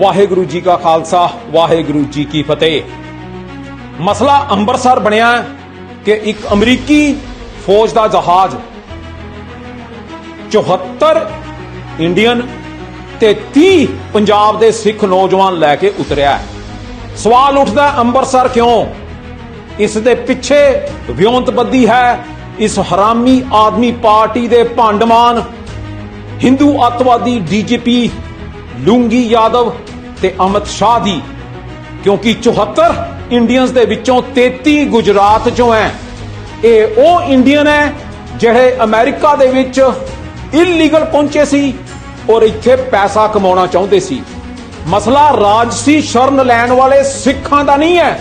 ਵਾਹਿਗੁਰੂ ਜੀ ਕਾ ਖਾਲਸਾ, ਵਾਹਿਗੁਰੂ ਜੀ ਕੀ ਫਤਿਹ। ਮਸਲਾ ਅੰਮ੍ਰਿਤਸਰ ਬਣਿਆ ਕਿ ਇੱਕ ਅਮਰੀਕੀ ਫੌਜ ਦਾ ਜਹਾਜ਼ 74 ਇੰਡੀਅਨ ਤੇ 30 ਪੰਜਾਬ ਦੇ ਸਿੱਖ ਨੌਜਵਾਨ ਲੈ ਕੇ ਉਤਰਿਆ ਸਵਾਲ ਉੱਠਦਾ ਅੰਮ੍ਰਿਤਸਰ ਕਿਉਂ? ਇਸ ਦੇ ਪਿੱਛੇ ਵਿਉਂਤਬੱਦੀ ਹੈ, ਇਸ ਹਰਾਮੀ ਆਦਮੀ ਪਾਰਟੀ ਦੇ ਭਾਂਡਮਾਨ, ਹਿੰਦੂ ਅੱਤਵਾਦੀ ਡੀਜੀਪੀ ਲੂੰਗੀ ਯਾਦਵ ਤੇ ਅਮਿਤ ਸ਼ਾਹ ਦੀ, ਕਿਉਂਕਿ 74 ਇੰਡੀਅਨਸ ਦੇ ਵਿੱਚੋਂ 33 ਗੁਜਰਾਤ ਚੋਂ ਹੈ। ਇਹ ਉਹ ਇੰਡੀਅਨ ਹੈ ਜਿਹੜੇ ਅਮਰੀਕਾ ਦੇ ਵਿੱਚ ਇਲੀਗਲ ਪਹੁੰਚੇ ਸੀ ਔਰ ਇੱਥੇ ਪੈਸਾ ਕਮਾਉਣਾ ਚਾਹੁੰਦੇ ਸੀ। ਮਸਲਾ ਰਾਜਸੀ ਸ਼ਰਨ ਲੈਣ ਵਾਲੇ ਸਿੱਖਾਂ ਦਾ ਨਹੀਂ ਹੈ।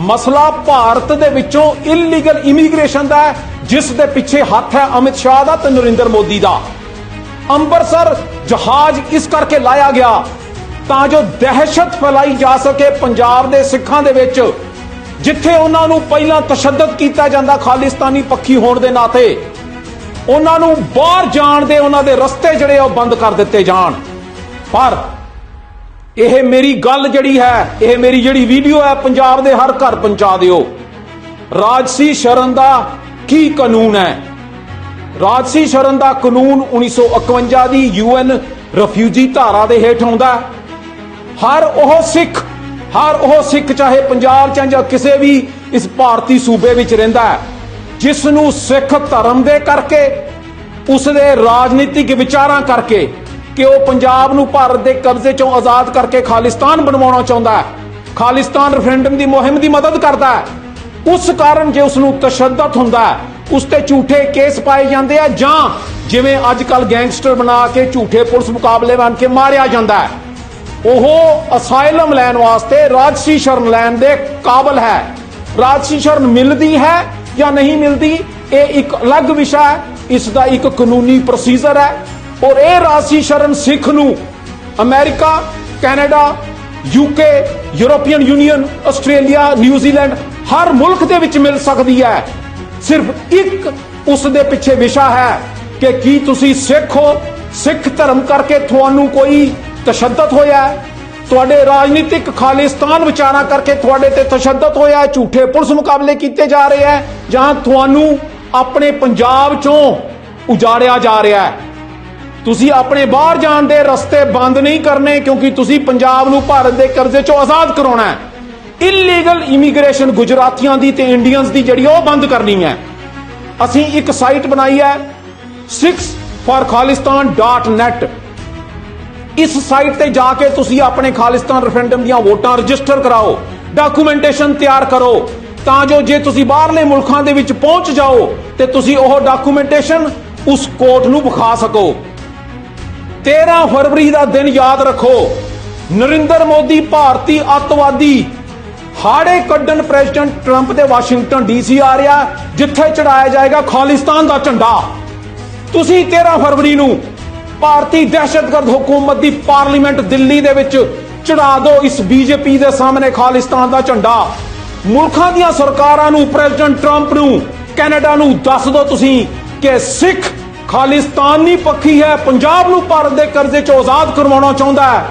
ਮਸਲਾ ਭਾਰਤ ਦੇ ਵਿੱਚੋਂ ਇਲੀਗਲ ਇਮੀਗ੍ਰੇਸ਼ਨ ਦਾ ਹੈ, ਜਿਸ ਦੇ ਪਿੱਛੇ ਹੱਥ ਹੈ ਅਮਿਤ ਸ਼ਾਹ ਦਾ ਤੇ ਨਰਿੰਦਰ ਮੋਦੀ ਦਾ। ਅੰਮ੍ਰਿਤਸਰ ਜਹਾਜ਼ ਇਸ ਕਰਕੇ ਲਾਇਆ ਗਿਆ ਤਾਂ ਜੋ ਦਹਿਸ਼ਤ ਫੈਲਾਈ ਜਾ ਸਕੇ ਪੰਜਾਬ ਦੇ ਸਿੱਖਾਂ ਦੇ ਵਿੱਚ, ਜਿੱਥੇ ਉਹਨਾਂ ਨੂੰ ਪਹਿਲਾਂ ਤਸ਼ੱਦਦ ਕੀਤਾ ਜਾਂਦਾ ਖਾਲਿਸਤਾਨੀ ਪੱਖੀ ਹੋਣ ਦੇ ਨਾਤੇ। ਉਹਨਾਂ ਨੂੰ ਬਾਹਰ ਜਾਣ ਦੇ ਉਹਨਾਂ ਦੇ ਰਸਤੇ ਜਿਹੜੇ ਉਹ ਬੰਦ ਕਰ ਦਿੱਤੇ ਜਾਣ। ਪਰ ਇਹ ਮੇਰੀ ਗੱਲ ਜਿਹੜੀ ਹੈ, ਇਹ ਮੇਰੀ ਜਿਹੜੀ ਵੀਡੀਓ ਹੈ, ਪੰਜਾਬ ਦੇ ਹਰ ਘਰ ਪਹੁੰਚਾ ਦਿਓ। ਰਾਜਸੀ ਸ਼ਰਨ ਦਾ ਕੀ ਕਾਨੂੰਨ ਹੈ? ਰਾਜਸੀ ਸ਼ਰਨ ਦਾ ਕਾਨੂੰਨ 1951 ਦੀ ਯੂਐਨ ਰਫਿਊਜੀ ਧਾਰਾ ਦੇ ਹੇਠ ਆਉਂਦਾ ਹੈ। ਹਰ ਉਹ ਸਿੱਖ, ਹਰ ਉਹ ਸਿੱਖ ਚਾਹੇ ਪੰਜਾਬ ਚ ਜਾਂ ਕਿਸੇ ਵੀ ਇਸ ਭਾਰਤੀ ਸੂਬੇ ਵਿੱਚ ਰਹਿੰਦਾ ਹੈ ਜਿਸ ਨੂੰ ਸਿੱਖ ਧਰਮ ਦੇ ਕਰਕੇ ਉਸ ਦੇ ਰਾਜਨੀਤਿਕ ਵਿਚਾਰਾਂ ਕਰਕੇ ਕਿ ਉਹ ਪੰਜਾਬ ਨੂੰ ਭਾਰਤ ਦੇ ਕਬਜ਼ੇ ਚੋਂ ਆਜ਼ਾਦ ਕਰਕੇ ਖਾਲਿਸਤਾਨ ਬਣਵਾਉਣਾ ਚਾਹੁੰਦਾ ਹੈ। ਖਾਲਿਸਤਾਨ ਰੈਫਰੈਂਡਮ ਦੀ ਮੁਹਿੰਮ ਦੀ ਮਦਦ ਕਰਦਾ ਹੈ। ਉਸ ਕਾਰਨ ਜੇ ਉਸ ਨੂੰ ਤਸ਼ੱਦਦ ਹੁੰਦਾ ਉਸ ਤੇ ਝੂਠੇ ਕੇਸ ਪਾਏ ਜਾਂਦੇ ਆ ਜਾਂ ਜਿਵੇਂ ਅੱਜ ਕੱਲ ਗੈਂਗਸਟਰ ਬਣਾ ਕੇ ਝੂਠੇ ਪੁਲਿਸ ਮੁਕਾਬਲੇ ਬਣ ਕੇ ਮਾਰਿਆ ਜਾਂਦਾ ਹੈ। ਉਹ ਅਸਾਈਲਮ ਲੈਣ ਵਾਸਤੇ ਰਾਜਸੀ ਸ਼ਰਨ ਲੈਣ ਦੇ ਕਾਬਲ ਹੈ। ਰਾਜਸੀ ਸ਼ਰਨ ਮਿਲਦੀ ਹੈ ਜਾਂ ਨਹੀਂ ਮਿਲਦੀ, ਇਹ ਇੱਕ ਅਲੱਗ ਵਿਸ਼ਾ ਹੈ, ਇਸ ਦਾ ਇੱਕ ਕਾਨੂੰਨੀ ਪ੍ਰੋਸੀਜਰ ਹੈ। ਔਰ ਇਹ ਰਾਜਸੀ ਸ਼ਰਨ ਸਿੱਖ ਨੂੰ America, Canada UK European Union, Australia New Zealand ਹਰ ਮੁਲਕ ਦੇ ਵਿੱਚ ਮਿਲ ਸਕਦੀ ਹੈ। ਸਿਰਫ ਇੱਕ ਉਸ ਦੇ ਪਿੱਛੇ ਵਿਸ਼ਾ ਹੈ ਕਿ ਕੀ ਤੁਸੀਂ ਸਿੱਖ ਹੋ? ਸਿੱਖ ਧਰਮ ਕਰਕੇ ਤੁਹਾਨੂੰ ਕੋਈ ਤਸ਼ੱਦਦ ਹੋਇਆ ਹੈ? ਤੁਹਾਡੇ ਰਾਜਨੀਤਿਕ ਖਾਲਿਸਤਾਨ ਵਿਚਾਰਾਂ ਕਰਕੇ ਤੁਹਾਡੇ ਤੇ ਤਸ਼ੱਦਦ ਹੋਇਆ ਹੈ? ਝੂਠੇ ਪੁਲਿਸ ਮੁਕਾਬਲੇ ਕੀਤੇ ਜਾ ਰਹੇ ਹੈ? ਜਾਂ ਤੁਹਾਨੂੰ ਆਪਣੇ ਪੰਜਾਬ ਚੋਂ ਉਜਾੜਿਆ ਜਾ ਰਿਹਾ ਹੈ? ਤੁਸੀਂ ਆਪਣੇ ਬਾਹਰ ਜਾਣ ਦੇ ਰਸਤੇ ਬੰਦ ਨਹੀਂ ਕਰਨੇ ਕਿਉਂਕਿ ਤੁਸੀਂ ਪੰਜਾਬ ਨੂੰ ਭਾਰਤ ਦੇ ਕਰਜ਼ੇ ਚੋਂ ਆਜ਼ਾਦ ਕਰਾਉਣਾ ਹੈ। ਇਲੀਗਲ ਇਮੀਗ੍ਰੇਸ਼ਨ ਗੁਜਰਾਤੀਆਂ ਦੀ ਤੇ ਇੰਡੀਅਨਸ ਦੀ ਜਿਹੜੀ ਉਹ ਬੰਦ ਕਰਨੀ ਹੈ। ਅਸੀਂ ਇੱਕ ਸਾਈਟ ਬਣਾਈ ਹੈ 6forkhalistan.net ਇਸ ਸਾਈਟ ਤੇ ਜਾ ਕੇ ਤੁਸੀਂ ਆਪਣੇ ਖਾਲਿਸਤਾਨ ਰੈਫਰੈਂਡਮ ਦੀਆਂ ਵੋਟਾਂ ਰਜਿਸਟਰ ਕਰਾਓ ਡਾਕੂਮੈਂਟੇਸ਼ਨ ਤਿਆਰ ਕਰੋ, ਤਾਂ ਜੋ ਜੇ ਤੁਸੀਂ ਬਾਹਰਲੇ ਮੁਲਕਾਂ ਦੇ ਵਿੱਚ ਪਹੁੰਚ ਜਾਓ, ਤੇ ਤੁਸੀਂ ਉਹ ਡਾਕੂਮੈਂਟੇਸ਼ਨ ਉਸ ਕੋਰਟ ਨੂੰ ਵਿਖਾ ਸਕੋ। 13 ਫਰਵਰੀ ਦਾ ਦਿਨ ਯਾਦ ਰੱਖੋ, ਨਰਿੰਦਰ ਮੋਦੀ ਭਾਰਤੀ ਅੱਤਵਾਦੀ ਹਾੜੇ ਕੱਢਣ ਪ੍ਰੈਜ਼ੀਡੈਂਟ ਟਰੰਪ ਦੇ ਵਾਸ਼ਿੰਗਟਨ ਡੀਸੀ ਆ ਰਿਹਾ, ਜਿੱਥੇ ਚੜਾਇਆ ਜਾਏਗਾ ਖਾਲਿਸਤਾਨ ਦਾ ਝੰਡਾ। ਤੁਸੀਂ 13 ਫਰਵਰੀ ਨੂੰ ਭਾਰਤੀ ਦਹਿਸ਼ਤਗਰਦ ਹਕੂਮਤ ਦੀ ਪਾਰਲੀਮੈਂਟ ਦਿੱਲੀ ਦੇ ਵਿੱਚ ਚੜਾ ਦਿਓ ਇਸ ਬੀਜੇਪੀ ਦੇ ਸਾਹਮਣੇ ਖਾਲਿਸਤਾਨ ਦਾ ਝੰਡਾ। ਮੁਲਕਾਂ ਦੀਆਂ ਸਰਕਾਰਾਂ ਨੂੰ, ਪ੍ਰੈਜ਼ੀਡੈਂਟ ਟਰੰਪ ਨੂੰ, ਕੈਨੇਡਾ ਨੂੰ ਦੱਸ ਦਿਓ ਤੁਸੀਂ ਕਿ ਸਿੱਖ ਖਾਲਿਸਤਾਨੀ ਪੱਖੀ ਹੈ, ਪੰਜਾਬ ਨੂੰ ਭਾਰਤ ਦੇ ਕਰਜ਼ੇ ਚੋਂ ਆਜ਼ਾਦ ਕਰਵਾਉਣਾ ਚਾਹੁੰਦਾ ਹੈ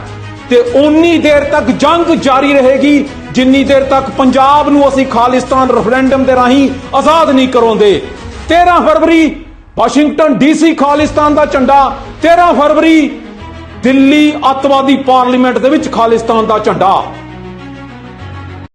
ਤੇ ਉਨੀ ਦੇਰ ਤੱਕ ਜੰਗ ਜਾਰੀ ਰਹੇਗੀ ਜਿੰਨੀ ਦੇਰ ਤੱਕ ਪੰਜਾਬ ਨੂੰ ਅਸੀਂ ਖਾਲਿਸਤਾਨ ਰੈਫਰੈਂਡਮ ਦੇ ਰਾਹੀਂ ਆਜ਼ਾਦ ਨਹੀਂ ਕਰਾਉਂਦੇ 13 ਫਰਵਰੀ ਵਾਸ਼ਿੰਗਟਨ ਡੀਸੀ ਖਾਲਿਸਤਾਨ ਦਾ ਝੰਡਾ 13 ਫਰਵਰੀ ਦਿੱਲੀ ਅੱਤਵਾਦੀ ਪਾਰਲੀਮੈਂਟ ਦੇ ਵਿੱਚ ਖਾਲਿਸਤਾਨ ਦਾ ਝੰਡਾ।